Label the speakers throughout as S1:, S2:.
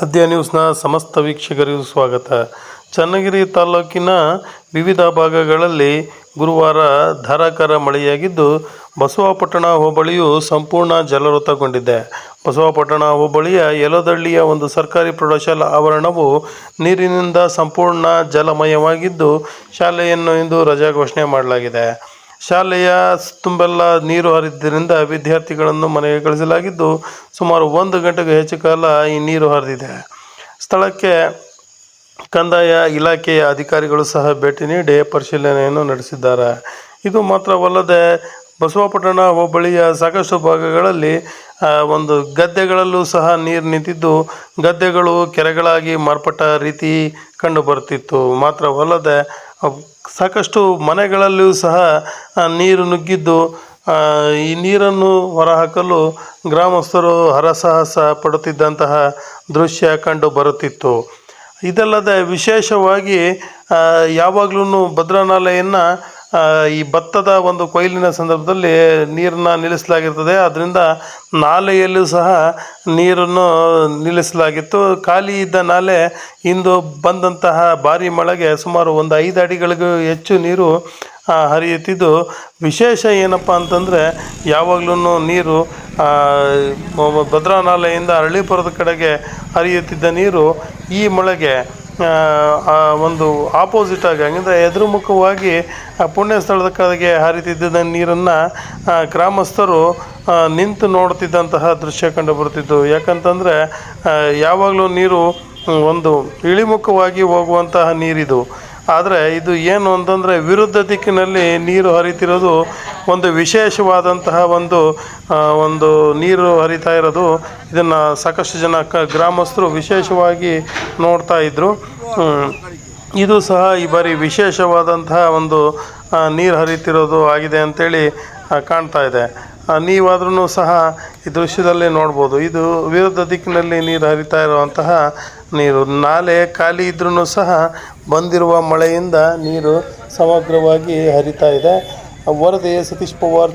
S1: ಆದ್ಯ ನ್ಯೂಸ್ನ ಸಮಸ್ತ ವೀಕ್ಷಕರಿಗೂ ಸ್ವಾಗತ. ಚನ್ನಗಿರಿ ತಾಲೂಕಿನ ವಿವಿಧ ಭಾಗಗಳಲ್ಲಿ ಗುರುವಾರ ಧಾರಾಕಾರ ಮಳೆಯಾಗಿದ್ದು, ಬಸವಾಪಟ್ಟಣ ಹೋಬಳಿಯು ಸಂಪೂರ್ಣ ಜಲವೃತಗೊಂಡಿದೆ. ಬಸವಾಪಟ್ಟಣ ಹೋಬಳಿಯ ಯಲದಳ್ಳಿಯ ಒಂದು ಸರ್ಕಾರಿ ಪ್ರೌಢಶಾಲಾ ಆವರಣವು ನೀರಿನಿಂದ ಸಂಪೂರ್ಣ ಜಲಮಯವಾಗಿದ್ದು, ಶಾಲೆಯನ್ನು ಇಂದು ರಜಾ ಘೋಷಣೆ ಮಾಡಲಾಗಿದೆ. ಶಾಲೆಯ ತುಂಬೆಲ್ಲ ನೀರು ಹರಿದಿದ್ದರಿಂದ ವಿದ್ಯಾರ್ಥಿಗಳನ್ನು ಮನೆಗೆ ಕಳಿಸಲಾಗಿದ್ದು ಸುಮಾರು ಒಂದು ಗಂಟೆಗೂ ಹೆಚ್ಚು ಕಾಲ ಈ ನೀರು ಹರಿದಿದೆ. ಸ್ಥಳಕ್ಕೆ ಕಂದಾಯ ಇಲಾಖೆಯ ಅಧಿಕಾರಿಗಳು ಸಹ ಭೇಟಿ ನೀಡಿ ಪರಿಶೀಲನೆಯನ್ನು ನಡೆಸಿದ್ದಾರೆ. ಇದು ಮಾತ್ರವಲ್ಲದೆ ಬಸವಪಟ್ಟಣ ಹೋಬಳಿಯ ಸಾಕಷ್ಟು ಭಾಗಗಳಲ್ಲಿ ಒಂದು ಗದ್ದೆಗಳಲ್ಲೂ ಸಹ ನೀರು ನಿಂತಿದ್ದು ಗದ್ದೆಗಳು ಕೆರೆಗಳಾಗಿ ಮಾರ್ಪಟ್ಟ ರೀತಿ ಕಂಡುಬರುತ್ತಿತ್ತು. ಮಾತ್ರವಲ್ಲದೆ ಸಾಕಷ್ಟು ಮನೆಗಳಲ್ಲಿಯೂ ಸಹ ನೀರು ನುಗ್ಗಿದ್ದು ಈ ನೀರನ್ನು ಹೊರಹಾಕಲು ಗ್ರಾಮಸ್ಥರು ಹರಸಾಹಸ ಪಡುತ್ತಿದ್ದಂತಹ ದೃಶ್ಯ ಕಂಡು ಬರುತ್ತಿತ್ತು. ಇದಲ್ಲದೆ ವಿಶೇಷವಾಗಿ ಯಾವಾಗಲೂ ಭದ್ರಾ ನಾಲೆಯನ್ನು ಈ ಭತ್ತದ ಒಂದು ಕೊಯ್ಲಿನ ಸಂದರ್ಭದಲ್ಲಿ ನೀರನ್ನ ನಿಲ್ಲಿಸಲಾಗಿರ್ತದೆ. ಅದರಿಂದ ನಾಲೆಯಲ್ಲೂ ಸಹ ನೀರನ್ನು ನಿಲ್ಲಿಸಲಾಗಿತ್ತು. ಖಾಲಿ ಇದ್ದ ನಾಲೆ ಇಂದು ಬಂದಂತಹ ಭಾರಿ ಮಳೆಗೆ ಸುಮಾರು ಒಂದು ಐದು ಅಡಿಗಳಿಗೂ ಹೆಚ್ಚು ನೀರು ಹರಿಯುತ್ತಿದ್ದು. ವಿಶೇಷ ಏನಪ್ಪ ಅಂತಂದರೆ ಯಾವಾಗಲೂ ನೀರು ಭದ್ರಾ ನಾಲೆಯಿಂದ ಹಳ್ಳಿಪುರದ ಕಡೆಗೆ ಹರಿಯುತ್ತಿದ್ದ ನೀರು ಈ ಮಳೆಗೆ ಒಂದು ಆಪೋಸಿಟ್ ಆಗಿ, ಹಂಗಂದ್ರೆ ಎದುರುಮುಖವಾಗಿ ಪುಣ್ಯ ಸ್ಥಳದ ಕಡೆಗೆ ಹರಿತಿದ್ದ ನೀರನ್ನು ಗ್ರಾಮಸ್ಥರು ನಿಂತು ನೋಡ್ತಿದ್ದಂತಹ ದೃಶ್ಯ ಕಂಡು ಬರ್ತಿತ್ತು ಯಾಕಂತಂದರೆ ಯಾವಾಗಲೂ ನೀರು, ಒಂದು ಇಳಿಮುಖವಾಗಿ ಹೋಗುವಂತಹ ನೀರಿದು. ಆದರೆ ಇದು ಏನು ಅಂತಂದರೆ ವಿರುದ್ಧ ದಿಕ್ಕಿನಲ್ಲಿ ನೀರು ಹರಿತಿರೋದು ಒಂದು ವಿಶೇಷವಾದಂತಹ ಒಂದು ಒಂದು ನೀರು ಹರಿತಾ ಇರೋದು. ಇದನ್ನು ಸಾಕಷ್ಟು ಜನ ಕ, ಗ್ರಾಮಸ್ಥರು ವಿಶೇಷವಾಗಿ ನೋಡ್ತಾ ಇದ್ದರು ಇದು ಸಹ ಈ ಬಾರಿ ವಿಶೇಷವಾದಂತಹ ಒಂದು ನೀರು ಹರಿತಿರೋದು ಆಗಿದೆ ಅಂತೇಳಿ ಕಾಣ್ತಾ ಇದೆ. ನೀವಾದ್ರೂ ಸಹ ಈ ದೃಶ್ಯದಲ್ಲಿ ನೋಡ್ಬೋದು. ಇದು ವಿರುದ್ಧ ದಿಕ್ಕಿನಲ್ಲಿ ನೀರು ಹರಿತಾ ಇರುವಂತಹ ನೀರು. ನಾಲೆ ಖಾಲಿ ಇದ್ರೂ ಸಹ ಬಂದಿರುವ ಮಳೆಯಿಂದ ನೀರು ಸಮಗ್ರವಾಗಿ ಹರಿತಾ ಇದೆ. ವರದಿ ಸತೀಶ್ ಪವಾರ್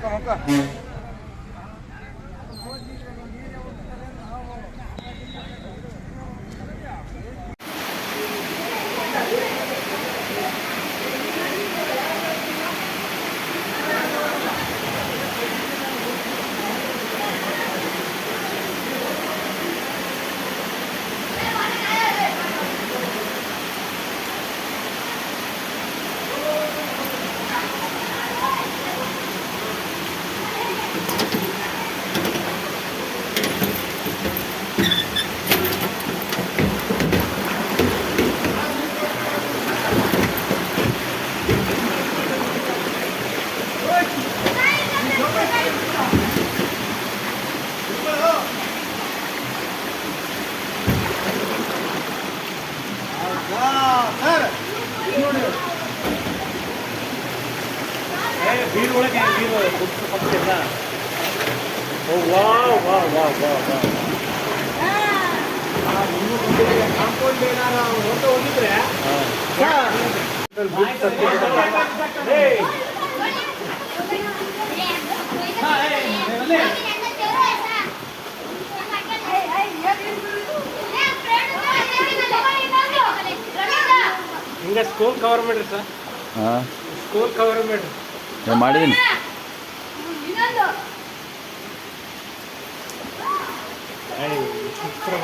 S2: 잠 깐, 잠. ಮಕ್ಕ ಮಕ್ಕ
S3: ಹಿಂಗೆ ಸ್ಕೂಲ್ ಕವರ್ ಮಾಡ್ರಿ ಸರ್.
S4: ಹಾಂ.
S3: ಸ್ಕೂಲ್ ಕವರ್ ಮಾಡ್ರಿ.
S4: ಮಾಡಿದ್ದೀನಿ.
S3: ಚಿತ್ರ